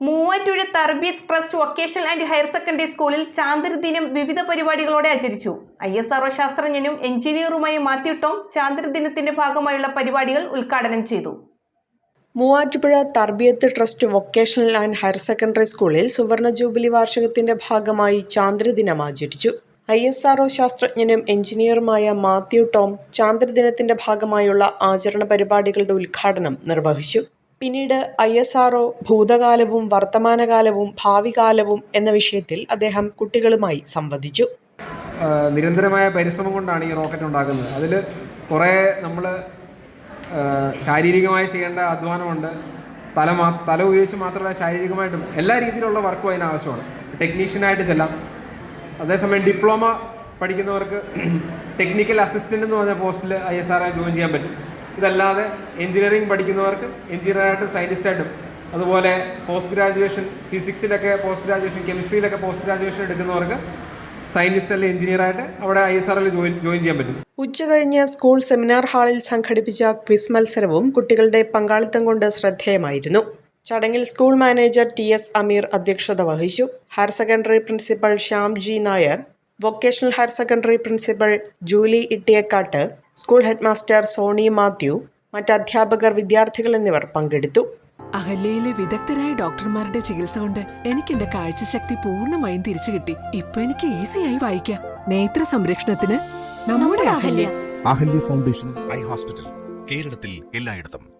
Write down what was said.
Muvattupuzha Tarbiyath trust vocational and higher secondary സ്കൂളിൽ ചാന്ദ്ര ദിനം വിവിധ പരിപാടികളോടെ ആചരിച്ചു. ഐ എസ് ആർഒ ശാസ്ത്രജ്ഞനും എഞ്ചിനീയറുമായ മാത്യു ടോം ചാന്ദ്ര ദിനത്തിന്റെ ഭാഗമായുള്ള പരിപാടികൾ ഉദ്ഘാടനം ചെയ്തു. Muvattupuzha Tarbiyath trust vocational and higher secondary സ്കൂളിൽ സുവർണ ജൂബിലി വാർഷികത്തിന്റെ ഭാഗമായി ചാന്ദ്രദിനം ആചരിച്ചു. ഐ എസ് ആർഒ ശാസ്ത്രജ്ഞനും എഞ്ചിനീയറുമായ മാത്യു ടോം ചാന്ദ്രദിനത്തിന്റെ ഭാഗമായുള്ള ആചരണ പരിപാടികളുടെ ഉദ്ഘാടനം നിർവഹിച്ചു. പിന്നീട് ഐ എസ് ആർ ഒ ഭൂതകാലവും വർത്തമാനകാലവും ഭാവികാലവും എന്ന വിഷയത്തിൽ അദ്ദേഹം കുട്ടികളുമായി സംവദിച്ചു. നിരന്തരമായ പരിശ്രമം കൊണ്ടാണ് ഈ റോക്കറ്റ് ഉണ്ടാക്കുന്നത് അതിൽ കുറേ നമ്മൾ ശാരീരികമായി ചെയ്യേണ്ട അധ്വാനമുണ്ട്. തല മാ തല ഉപയോഗിച്ച് മാത്രമല്ല ശാരീരികമായിട്ടും എല്ലാ രീതിയിലുള്ള വർക്കും അതിന് ആവശ്യമാണ് ടെക്നീഷ്യനായിട്ട് ചെല്ലാം. അതേസമയം ഡിപ്ലോമ പഠിക്കുന്നവർക്ക് ടെക്നിക്കൽ അസിസ്റ്റന്റ് എന്ന് പറഞ്ഞ പോസ്റ്റിൽ ഐ എസ് ആർ ജോയിൻ ചെയ്യാൻ പറ്റും. ഇതല്ലാതെ എഞ്ചിനീയറിംഗ് പഠിക്കുന്നവർക്ക് എഞ്ചിനീയറായിട്ടും സയന്റിസ്റ്റായിട്ടും അതുപോലെ പോസ്റ്റ് ഗ്രാജുവേഷൻ ഫിസിക്സിലൊക്കെ പോസ്റ്റ് ഗ്രാജുവേഷൻ കെമിസ്ട്രിയിലൊക്കെ പോസ്റ്റ് ഗ്രാജുവേഷൻ എടുക്കുന്നവർക്ക് സയന്റിസ്റ്റ് അല്ലെങ്കിൽ എഞ്ചിനീയറായിട്ട് അവിടെ ഐ എസ് ആറിൽ ജോയിൻ ജോയിൻ ചെയ്യാൻ പറ്റും. ഉച്ചകഴിഞ്ഞ് സ്കൂൾ സെമിനാർ ഹാളിൽ സംഘടിപ്പിച്ച ക്വിസ് മത്സരവും കുട്ടികളുടെ പങ്കാളിത്തം കൊണ്ട് ശ്രദ്ധേയമായിരുന്നു. ചടങ്ങിൽ school manager T S Amir അധ്യക്ഷത വഹിച്ചു. Higher secondary principal Shyam G Nair vocational higher secondary principal Julie Ittiyakkatt school headmaster Soni Mathew മറ്റ് അധ്യാപകർ വിദ്യാർത്ഥികൾ എന്നിവർ പങ്കെടുത്തു. അഹല്യയിലെ വിദഗ്ധരായ ഡോക്ടർമാരുടെ ചികിത്സ കൊണ്ട് എനിക്ക് എന്റെ കാഴ്ചശക്തി പൂർണമായും തിരിച്ചു കിട്ടി. ഇപ്പൊ എനിക്ക് ഈസിയായി വായിക്കാം. നേത്ര സംരക്ഷണത്തിന് നമ്മുടെ Ahalya. Ahalya foundation eye hospital. കേരളത്തിൽ എല്ലായിടത്തും.